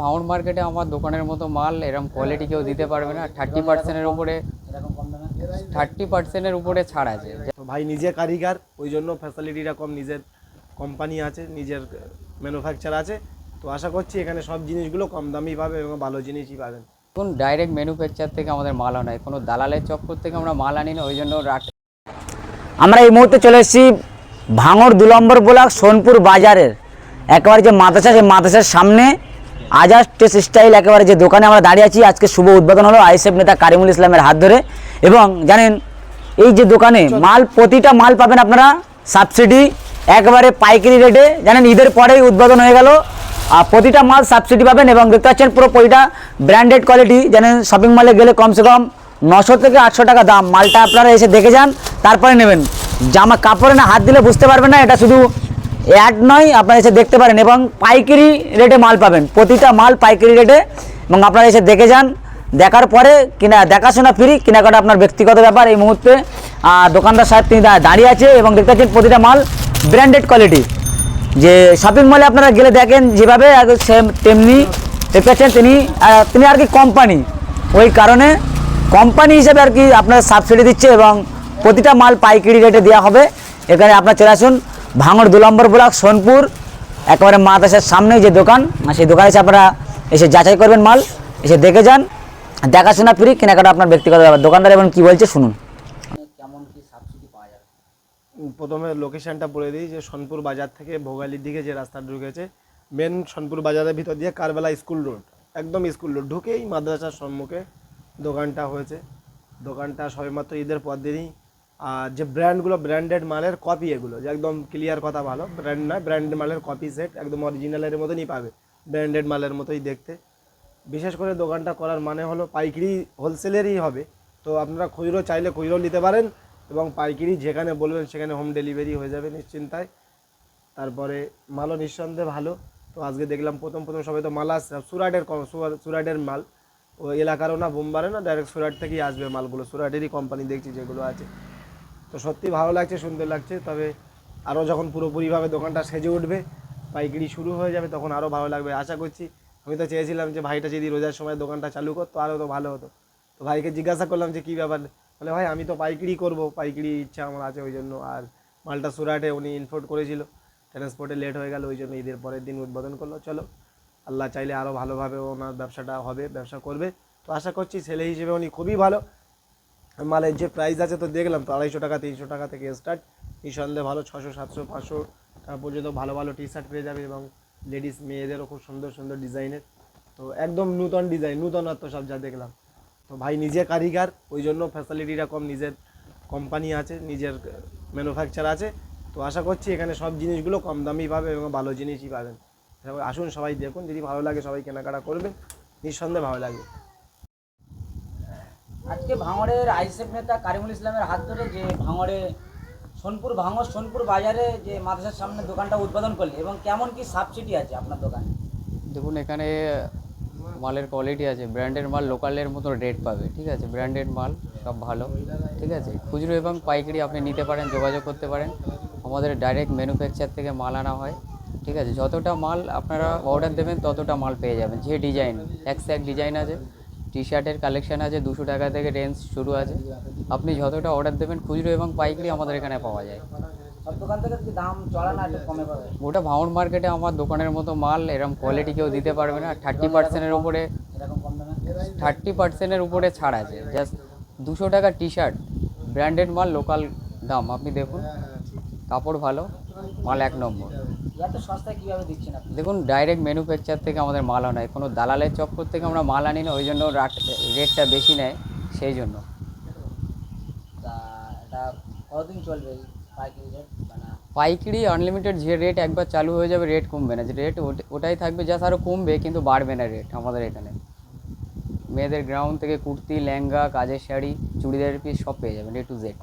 ভাঙড় মার্কেটে আমার দোকানের মতো মাল এরকম কোয়ালিটি কেউ দিতে পারবে না। থার্টি পার্সেন্টের উপরে থার্টি পার্সেন্টের উপরে ছাড় আছে। ভাই নিজে কারিগর ওই জন্য ফ্যাসিলিটিটা কম নিজের কোম্পানি আছে নিজের ম্যানুফ্যাকচার আছে। তো আশা করছি এখানে সব জিনিসগুলো কম দামি পাবে এবং ভালো জিনিসই পাবেন। কোন ডাইরেক্ট ম্যানুফ্যাকচার থেকে আমাদের মাল আনা হয়। কোনো দালালের চক্কর থেকে আমরা মাল আনি না ওই জন্য আমরা এই মুহূর্তে চলে এসেছি ভাঙড় দু নম্বর ব্লক সোনপুর বাজারের। একেবারে যে মাদ্রাসা সেই মাদ্রাসার সামনে আজাদ টেস্ট স্টাইল একেবারে যে দোকানে আমরা দাঁড়িয়ে আছি আজকে শুভ উদ্বোধন হলো আইএসএফ নেতা কারিমুল ইসলামের হাত ধরে। এবং জানেন এই যে দোকানে মাল প্রতিটা মাল পাবেন আপনারা সাবসিডি একবারে পাইকারি রেটে। জানেন ঈদের পরেই উদ্বোধন হয়ে গেল। আর প্রতিটা মাল সাবসিডি পাবেন এবং দেখতে পাচ্ছেন পুরো প্রতিটা ব্র্যান্ডেড কোয়ালিটি জানেন শপিং মলে গেলে কমসে কম নশো থেকে আটশো টাকা দাম। মালটা আপনারা এসে দেখে যান তারপরে নেবেন। জামা কাপড়ে না হাত দিলে বুঝতে পারবেন না এটা শুধু অ্যাড নয়, আপনারা এসে দেখতে পারেন এবং পাইকারি রেটে মাল পাবেন। প্রতিটা মাল পাইকারি রেটে এবং আপনারা এসে দেখে যান, দেখার পরে কিনা, দেখাশোনা ফ্রি কেনাকাটা আপনার ব্যক্তিগত ব্যাপার এই মুহূর্তে। দোকানদার সাহেব তিনি দাঁড়িয়ে আছে এবং দেখতে পাচ্ছেন প্রতিটা মাল ব্র্যান্ডেড কোয়ালিটি যে শপিং মলে আপনারা গেলে দেখেন যেভাবে সেম তেমনি, দেখতে পাচ্ছেন তিনি তিনি আর কি কোম্পানি ওই কারণে কোম্পানি হিসেবে আর কি আপনার সাবসিডি দিচ্ছে এবং প্রতিটা মাল পাইকারি রেটে দেওয়া হবে। এখানে আপনার চলে আসুন ভাঙড় দু নম্বর ব্লক সোনপুর একেবারে মাদ্রাসার সামনে যে দোকান আর সেই দোকানে এসে আপনারা এসে যাচাই করবেন মাল এসে দেখে যান দেখাশোনা ফ্রি কেনাকাটা আপনার ব্যক্তিগত ব্যাপার। দোকানদার এবং কী বলছে শুনুন। কেমন কি সাবসিডি পাওয়া যাবে? প্রথমে লোকেশনটা বলে দিই যে সোনপুর বাজার থেকে ভোগালির দিকে যে রাস্তা ঢুকেছে মেন সোনপুর বাজারের ভিতর দিয়ে কারবেলা স্কুল রোড একদম স্কুল রোড ঢুকেই মাদ্রাসার সম্মুখে দোকানটা হয়েছে। দোকানটা সবেমাত্র ঈদের পর দিনই যে ব্র্যান্ডগুলো ব্র্যান্ডেড মালের কপি এগুলো, যে একদম ক্লিয়ার কথা ভালো ব্র্যান্ড নয় ব্র্যান্ডেড মালের কপি সেট একদম অরিজিনালের মতনই পাবে ব্র্যান্ডেড মালের মতোই দেখতে। বিশেষ করে দোকানটা করার মানে হলো পাইকারি হোলসেলেরই হবে, তো আপনারা খুচরো চাইলে খুচরো নিতে পারেন এবং পাইকারি যেখানে বলবেন সেখানে হোম ডেলিভারি হয়ে যাবে নিশ্চিন্তায়। তারপরে মালও নিঃসন্দেহে ভালো, তো আজকে দেখলাম প্রথম প্রথম সবাই তো মাল আসছে, সুরাটের সুরাটের মাল। ও এলাকারও না বোম্বারে না ডাইরেক্ট সুরাট থেকেই আসবে মালগুলো, সুরাটেরই কোম্পানি দেখছি যেগুলো আছে। তো সত্যি ভালো লাগছে, সুন্দর লাগছে। তবে আরও যখন পুরোপুরিভাবে দোকানটা সেজে উঠবে, পাইকারি শুরু হয়ে যাবে, তখন আরও ভালো লাগবে। আশা করছি, আমি তো চেয়েছিলাম যে ভাইটা যদি রোজার সময় দোকানটা চালু করতো আরও তো ভালো হতো। তো ভাইকে জিজ্ঞাসা করলাম যে কী ব্যাপার? বলে, ভাই, আমি তো পাইকারি করব, পাইকারি ইচ্ছা আমার আছে ওই জন্য। আর মালটা সুরাটে উনি ইনপোর্ট করেছিল, ট্রান্সপোর্টে লেট হয়ে গেল, ওই জন্য ঈদের পরের দিন উদ্বোধন করল। চলো, আল্লাহ চাইলে আরও ভালোভাবে ওনার ব্যবসাটা হবে, ব্যবসা করবে। তো আশা করছি, ছেলে হিসেবে উনি খুবই ভালো। মালের যে প্রাইস আছে তো দেখলাম তো আড়াইশো টাকা, তিনশো টাকা থেকে স্টার্ট নিঃসন্দেহে ভালো ছশো সাতশো, পাঁচশো টাকা পর্যন্ত ভালো ভালো টি শার্ট পেয়ে যাবে এবং লেডিস মেয়েদেরও খুব সুন্দর সুন্দর ডিজাইনের তো একদম নূতন ডিজাইন নূতনত্ব সব যা দেখলাম। তো ভাই নিজে কারিগর, ওই জন্য ফ্যাসিলিটিটা কম, নিজের কোম্পানি আছে, নিজের ম্যানুফ্যাকচার আছে। তো আশা করছি এখানে সব জিনিসগুলো কম দামি পাবে এবং ভালো জিনিসই পাবেন। আসুন সবাই দেখুন, যদি ভালো লাগে সবাই কেনাকাটা করবেন, নিঃসন্দেহে ভালো লাগবে। আজকে ভাঙড়ের আইসেফ নেতা কারিমুল ইসলামের হাত ধরে যে ভাঙড়ে সোনপুর, ভাঙড় সোনপুর বাজারে যে মাদ্রাসার সামনে দোকানটা উদ্বোধন করলে, এবং কেমন কি সাবসিডি আছে আপনার দোকানে? দেখুন, এখানে মালের কোয়ালিটি আছে ব্র্যান্ডের মাল লোকালের মতো রেট পাবে, ঠিক আছে? ব্র্যান্ডেড মাল, সব ভালো, ঠিক আছে? খুচরো এবং পাইকারি আপনি নিতে পারেন, যোগাযোগ করতে পারেন। আমাদের ডাইরেক্ট ম্যানুফ্যাকচার থেকে মাল আনা হয়, ঠিক আছে? যতটা মাল আপনারা অর্ডার দেবেন, ততটা মাল পেয়ে যাবেন। যে ডিজাইন এক এক ডিজাইন আছে টি শার্টের কালেকশান আছে দুশো টাকা থেকে রেঞ্জ শুরু আছে। আপনি যতটা অর্ডার দেবেন খুচরো এবং পাইকারি আমাদের এখানে পাওয়া যায়। ওটা ভাঙড় মার্কেটে আমার দোকানের মতো মাল এরকম কোয়ালিটি কেউ দিতে পারবে না। থার্টি পার্সেন্টের উপরে থার্টি পার্সেন্টের উপরে ছাড় আছে। জাস্ট দুশো টাকা টি শার্ট ব্র্যান্ডেড মাল লোকাল দাম। আপনি দেখুন। কাপড় ভালো মাল এক নম্বর। দেখুন ডাইরেক্ট ম্যানুফ্যাকচার থেকে আমাদের মাল আনা হয়। কোনো দালালের চক্কর থেকে আমরা মাল আনি না ওই জন্য রেটটা বেশি নেয় সেই জন্য। তা এটা কতদিন চলবে পাইকারি মানে আনলিমিটেড যে রেট একবার চালু হয়ে যাবে রেট কমবে না। যে রেট ওটাই থাকবে জাস্ট আরও কমবে কিন্তু বাড়বে না রেট আমাদের এখানে। মেয়েদের গ্রাউন্ড থেকে কুর্তি লেহেঙ্গা কাজের শাড়ি চুড়িদারের পিস সব পেয়ে যাবেন এ টু জেড